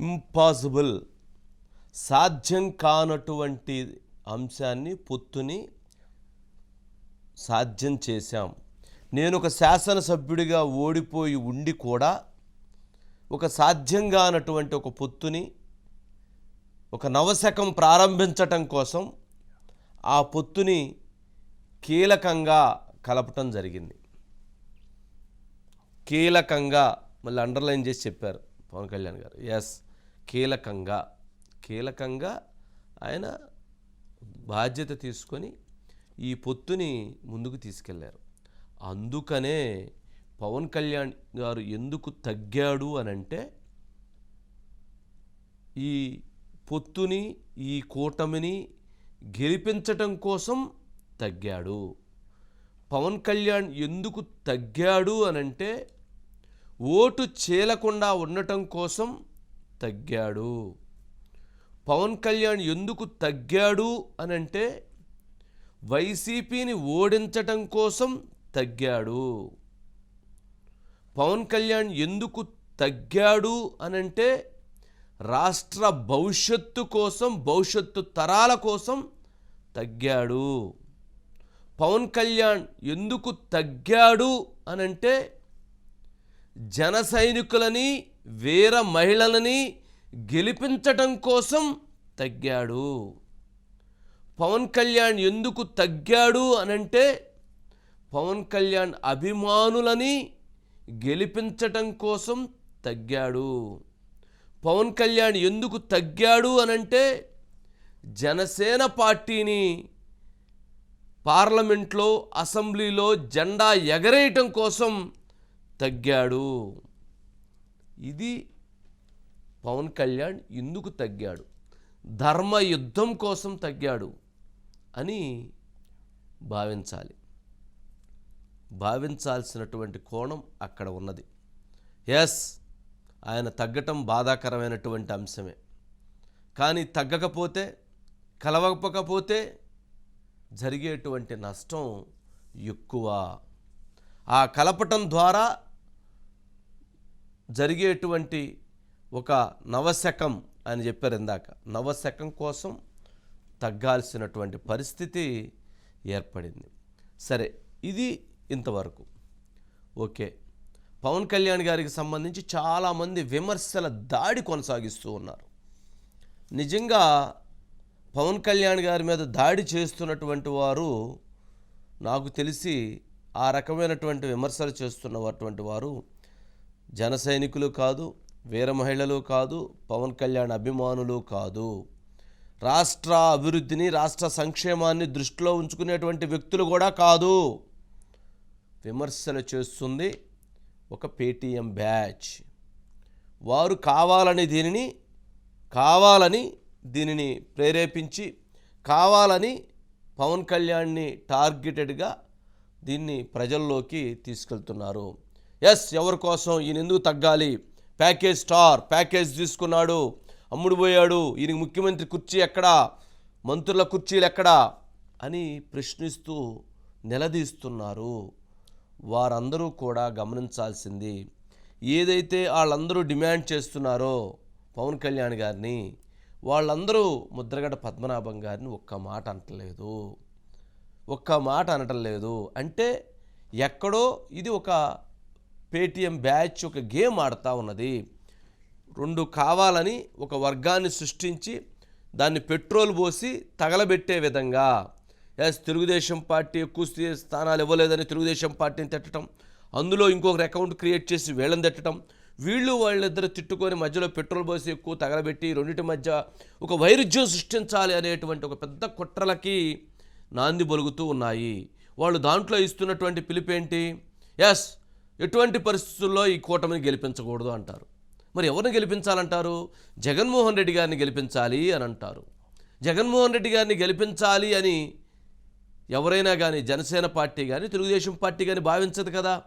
Impossible సాధ్యం కానటువంటి అంశాన్ని పొత్తుని సాధ్యం చేశాం. నేను ఒక శాసనసభ్యుడిగా ఓడిపోయి ఉండి కూడా ఒక సాధ్యం కానటువంటి ఒక పొత్తుని ఒక నవశకం ప్రారంభించటం కోసం ఆ పొత్తుని కీలకంగా కలపటం జరిగింది. కీలకంగా మళ్ళీ అండర్లైన్ చేసి చెప్పారు పవన్ కళ్యాణ్ గారు. ఎస్ కీలకంగా కీలకంగా ఆయన బాధ్యత తీసుకొని ఈ పొత్తుని ముందుకు తీసుకెళ్ళారు. అందుకనే పవన్ కళ్యాణ్ గారు ఎందుకు తగ్గాడు అని అంటే ఈ పొత్తుని ఈ కూటమిని గెలిపించటం కోసం తగ్గాడు. పవన్ కళ్యాణ్ ఎందుకు తగ్గాడు అనంటే ఓటు చేలకుండా ఉండటం కోసం తగ్గాడు. పవన్ కళ్యాణ్ ఎందుకు తగ్గాడు అనంటే వైసీపీని ఓడించటం కోసం తగ్గాడు. పవన్ కళ్యాణ్ ఎందుకు తగ్గాడు అనంటే రాష్ట్ర భవిష్యత్తు కోసం భవిష్యత్తు తరాల కోసం తగ్గాడు. పవన్ కళ్యాణ్ ఎందుకు తగ్గాడు అనంటే జన సైనికులని వీర మహిళలని గెలిపించటం కోసం తగ్గాడు. పవన్ కళ్యాణ్ ఎందుకు తగ్గాడు అనంటే పవన్ కళ్యాణ్ అభిమానులని గెలిపించటం కోసం తగ్గాడు. పవన్ కళ్యాణ్ ఎందుకు తగ్గాడు అనంటే జనసేన పార్టీని పార్లమెంట్లో అసెంబ్లీలో జెండా ఎగరేయటం కోసం తగ్గాడు. ఇది పవన్ కళ్యాణ్ ఎందుకు తగ్గాడు? ధర్మ యుద్ధం కోసం తగ్గాడు అని భావించాలి. భావించాల్సినటువంటి కోణం అక్కడ ఉన్నది. ఎస్ ఆయన తగ్గటం బాధాకరమైనటువంటి అంశమే. కానీ తగ్గకపోతే కలవకపోతే జరిగేటువంటి నష్టం ఎక్కువ. ఆ కలపటం ద్వారా జరిగేటువంటి ఒక నవశకం అని చెప్పారు ఇందాక. నవశకం కోసం తగ్గాల్సినటువంటి పరిస్థితి ఏర్పడింది. సరే ఇది ఇంతవరకు. ఓకే. పవన్ కళ్యాణ్ గారికి సంబంధించి చాలామంది విమర్శల దాడి కొనసాగిస్తూ ఉన్నారు. నిజంగా పవన్ కళ్యాణ్ గారి మీద దాడి చేస్తున్నటువంటి వారు నాకు తెలిసి ఆ రకమైనటువంటి విమర్శలు చేస్తున్నటువంటి వారు జన సైనికులు కాదు వీర మహిళలు కాదు పవన్ కళ్యాణ్ అభిమానులు కాదు. రాష్ట్ర అభివృద్ధిని రాష్ట్ర సంక్షేమాన్ని దృష్టిలో ఉంచుకునేటువంటి వ్యక్తులు కూడా కాదు. విమర్శలు చేస్తుంది ఒక పేటీఎం బ్యాచ్. వారు కావాలని దీనిని కావాలని దీనిని ప్రేరేపించి కావాలని పవన్ కళ్యాణ్ని టార్గెటెడ్గా దీన్ని ప్రజల్లోకి తీసుకెళ్తున్నారు. ఎస్ ఎవరి కోసం ఈయన ఎందుకు తగ్గాలి? ప్యాకేజ్ స్టార్ ప్యాకేజ్ తీసుకున్నాడు. అమ్ముడు పోయాడు. ముఖ్యమంత్రి కుర్చీ ఎక్కడా? మంత్రుల కుర్చీలు ఎక్కడా? అని ప్రశ్నిస్తూ నిలదీస్తున్నారు. వారందరూ కూడా గమనించాల్సింది ఏదైతే వాళ్ళందరూ డిమాండ్ చేస్తున్నారో పవన్ కళ్యాణ్ గారిని వాళ్ళందరూ ముద్రగడ పద్మనాభం గారిని ఒక్క మాట అనట్లేదు. ఒక్క మాట అనటం లేదు. అంటే ఎక్కడో ఇది ఒక పేటిఎం బ్యాచ్ ఒక గేమ్ ఆడుతూ ఉన్నది. రెండు కావాలని ఒక వర్గాన్ని సృష్టించి దాన్ని పెట్రోల్ పోసి తగలబెట్టే విధంగా. ఎస్ తెలుగుదేశం పార్టీ ఎక్కువ స్థానాలు ఇవ్వలేదని తెలుగుదేశం పార్టీని తిట్టడం. అందులో ఇంకొకరు అకౌంట్ క్రియేట్ చేసి వీళ్ళని తిట్టడం. వీళ్ళు వాళ్ళిద్దరు తిట్టుకొని మధ్యలో పెట్రోల్ పోసి ఎక్కువ తగలబెట్టి రెండింటి మధ్య ఒక వైరుధ్యం సృష్టించాలి అనేటువంటి ఒక పెద్ద కుట్రలకి నాంది బొలుగుతూ ఉన్నాయి. వాళ్ళు దాంట్లో ఇస్తున్నటువంటి పిలుపేంటి ఎస్ ఎటువంటి పరిస్థితుల్లో ఈ కూటమిని గెలిపించకూడదు అంటారు. మరి ఎవరిని గెలిపించాలంటారు? జగన్మోహన్ రెడ్డి గారిని గెలిపించాలి అని అంటారు. జగన్మోహన్ రెడ్డి గారిని గెలిపించాలి అని ఎవరైనా కానీ జనసేన పార్టీ కానీ తెలుగుదేశం పార్టీ కానీ భావించదు కదా.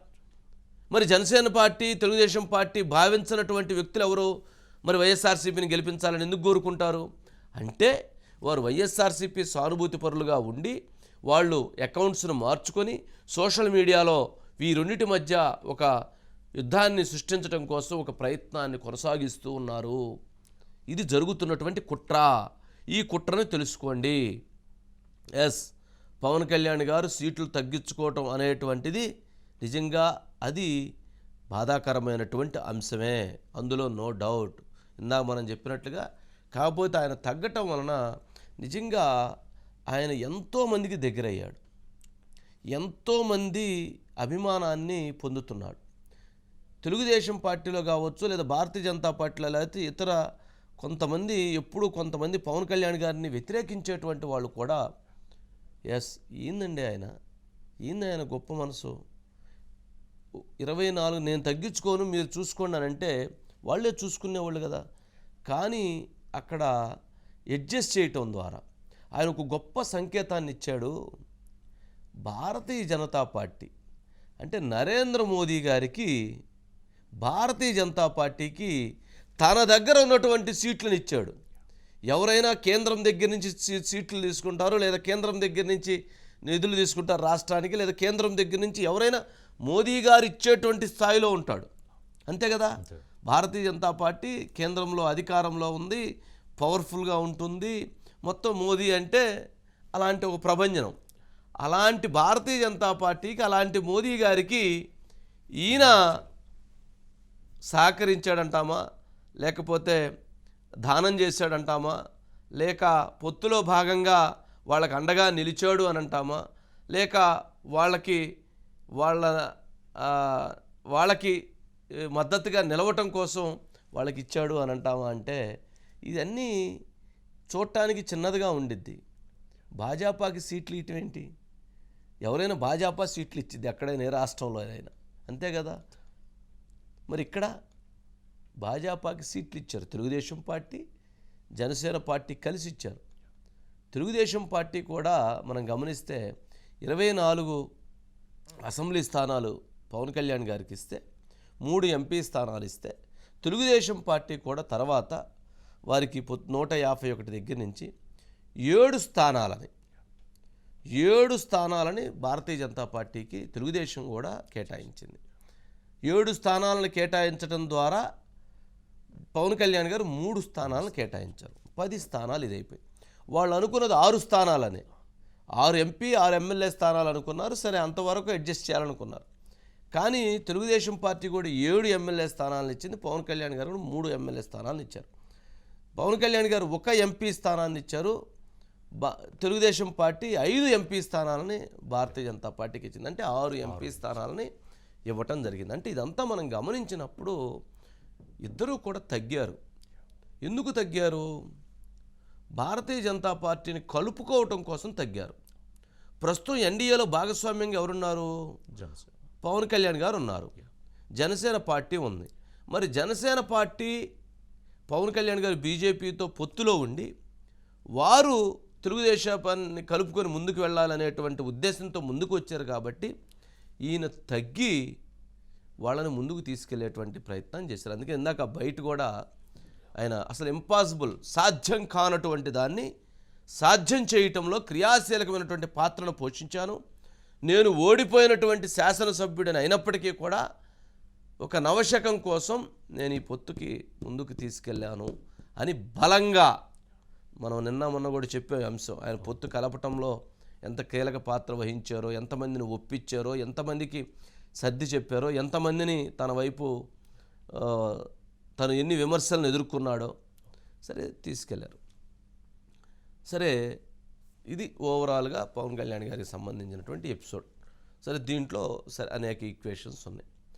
మరి జనసేన పార్టీ తెలుగుదేశం పార్టీ భావించినటువంటి వ్యక్తులు ఎవరు? మరి వైఎస్ఆర్సీపీని గెలిపించాలని ఎందుకు కోరుకుంటారు? అంటే వారు వైఎస్ఆర్సీపీ సానుభూతి పరులుగా ఉండి వాళ్ళు అకౌంట్స్ను మార్చుకొని సోషల్ మీడియాలో ఈ రెండింటి మధ్య ఒక యుద్ధాన్ని సృష్టించడం కోసం ఒక ప్రయత్నాన్ని కొనసాగిస్తూ ఉన్నారు. ఇది జరుగుతున్నటువంటి కుట్ర. ఈ కుట్రను తెలుసుకోండి. ఎస్. పవన్ కళ్యాణ్ గారు సీట్లు తగ్గించుకోవటం అనేటువంటిది నిజంగా అది బాధాకరమైనటువంటి అంశమే. అందులో నో డౌట్. ఇందాక మనం చెప్పినట్లుగా కాకపోతే ఆయన తగ్గటం వలన నిజంగా ఆయన ఎంతోమందికి దగ్గరయ్యాడు. ఎంతోమంది అభిమానాన్ని పొందుతున్నాడు. తెలుగుదేశం పార్టీలో కావచ్చు లేదా భారతీయ జనతా పార్టీలో లేకపోతే ఇతర కొంతమంది ఎప్పుడు కొంతమంది పవన్ కళ్యాణ్ గారిని వ్యతిరేకించేటువంటి వాళ్ళు కూడా ఎస్ ఏందండి ఆయన. ఏంది ఆయన గొప్ప మనసు. ఇరవై నాలుగు నేను తగ్గించుకోను మీరు చూసుకోండి అని అంటే వాళ్ళే చూసుకునేవాళ్ళు కదా. కానీ అక్కడ అడ్జస్ట్ చేయటం ద్వారా ఆయన ఒక గొప్ప సంకేతాన్ని ఇచ్చాడు. భారతీయ జనతా పార్టీ అంటే నరేంద్ర మోదీ గారికి భారతీయ జనతా పార్టీకి తన దగ్గర ఉన్నటువంటి సీట్లను ఇచ్చాడు. ఎవరైనా కేంద్రం దగ్గర నుంచి సీట్లు తీసుకుంటారు లేదా కేంద్రం దగ్గర నుంచి నిధులు తీసుకుంటారు రాష్ట్రానికి లేదా కేంద్రం దగ్గర నుంచి ఎవరైనా మోదీ గారు ఇచ్చేటువంటి స్థాయిలో ఉంటాడు. అంతే కదా? భారతీయ జనతా పార్టీ కేంద్రంలో అధికారంలో ఉంది పవర్ఫుల్గా ఉంటుంది. మొత్తం మోదీ అంటే అలాంటి ఒక ప్రభంజనం. అలాంటి భారతీయ జనతా పార్టీకి అలాంటి మోదీ గారికి ఈయన సహకరించాడంటామా? లేకపోతే దానం చేశాడంటామా? లేక పొత్తులో భాగంగా వాళ్ళకి అండగా నిలిచాడు అని అంటామా లేక వాళ్ళకి వాళ్ళ వాళ్ళకి మద్దతుగా నిలవటం కోసం వాళ్ళకి ఇచ్చాడు అని అంటామా అంటే ఇదన్నీ చూడటానికి చిన్నదిగా ఉండిద్ది. భాజపాకి సీట్లు ఇటు ఏంటి ఎవరైనా భాజపా సీట్లు ఇచ్చింది ఎక్కడైనా ఏ రాష్ట్రంలో అయినా. అంతే కదా? మరి ఇక్కడ భాజపాకి సీట్లు ఇచ్చారు తెలుగుదేశం పార్టీ జనసేన పార్టీ కలిసి ఇచ్చారు తెలుగుదేశం పార్టీ కూడా మనం గమనిస్తే ఇరవై నాలుగు అసెంబ్లీ స్థానాలు పవన్ కళ్యాణ్ గారికి ఇస్తే మూడు ఎంపీ స్థానాలు ఇస్తే తెలుగుదేశం పార్టీ కూడా తర్వాత వారికి నూట యాభై ఒకటి దగ్గర నుంచి ఏడు స్థానాలని ఏడు స్థానాలని భారతీయ జనతా పార్టీకి తెలుగుదేశం కూడా కేటాయించింది. ఏడు స్థానాలను కేటాయించడం ద్వారా పవన్ కళ్యాణ్ గారు మూడు స్థానాలను కేటాయించారు. పది స్థానాలు ఇదైపోయి వాళ్ళు అనుకున్నది ఆరు స్థానాలని. ఆరు ఎంపీ ఆరు ఎమ్మెల్యే స్థానాలు అనుకున్నారు. సరే అంతవరకు అడ్జస్ట్ చేయాలనుకున్నారు. కానీ తెలుగుదేశం పార్టీ కూడా ఏడు ఎమ్మెల్యే స్థానాలను ఇచ్చింది. పవన్ కళ్యాణ్ గారు కూడా మూడు ఎమ్మెల్యే స్థానాలను ఇచ్చారు. పవన్ కళ్యాణ్ గారు ఒక ఎంపీ స్థానాన్ని ఇచ్చారు. తెలుగుదేశం పార్టీ ఐదు ఎంపీ స్థానాలని భారతీయ జనతా పార్టీకి ఇచ్చింది. అంటే ఆరు ఎంపీ స్థానాలని ఇవ్వటం జరిగింది. అంటే ఇదంతా మనం గమనించినప్పుడు ఇద్దరూ కూడా తగ్గారు. ఎందుకు తగ్గారు? భారతీయ జనతా పార్టీని కలుపుకోవటం కోసం తగ్గారు. ప్రస్తుతం ఎన్డీఏలో భాగస్వామ్యంగా ఎవరున్నారు? పవన్ కళ్యాణ్ గారు ఉన్నారు. జనసేన పార్టీ ఉంది. మరి జనసేన పార్టీ పవన్ కళ్యాణ్ గారు బీజేపీతో పొత్తులో ఉండి వారు తెలుగుదేశాన్ని కలుపుకొని ముందుకు వెళ్ళాలనేటువంటి ఉద్దేశంతో ముందుకు వచ్చారు కాబట్టి ఈయన తగ్గి వాళ్ళని ముందుకు తీసుకెళ్ళేటువంటి ప్రయత్నం చేశారు. అందుకే ఇందాక బయట కూడా ఆయన అసలు ఇంపాసిబుల్ సాధ్యం కానటువంటి దాన్ని సాధ్యం చేయటంలో క్రియాశీలకమైనటువంటి పాత్రను పోషించాను. నేను ఓడిపోయినటువంటి శాసనసభ్యుడిని అయినప్పటికీ కూడా ఒక నవశకం కోసం నేను ఈ పొత్తుకి ముందుకు తీసుకెళ్ళాను అని బలంగా మనం నిన్న మొన్న కూడా చెప్పే అంశం. ఆయన పొత్తు కలపటంలో ఎంత కీలక పాత్ర వహించారో ఎంతమందిని ఒప్పించారో ఎంతమందికి సర్ది చెప్పారో ఎంతమందిని తన వైపు తను ఎన్ని విమర్శలను ఎదుర్కొన్నాడో సరే తీసుకెళ్ళారు. సరే ఇది ఓవరాల్గా పవన్ కళ్యాణ్ గారికి సంబంధించినటువంటి ఎపిసోడ్. సరే దీంట్లో సరే అనేక ఈక్వేషన్స్ ఉన్నాయి.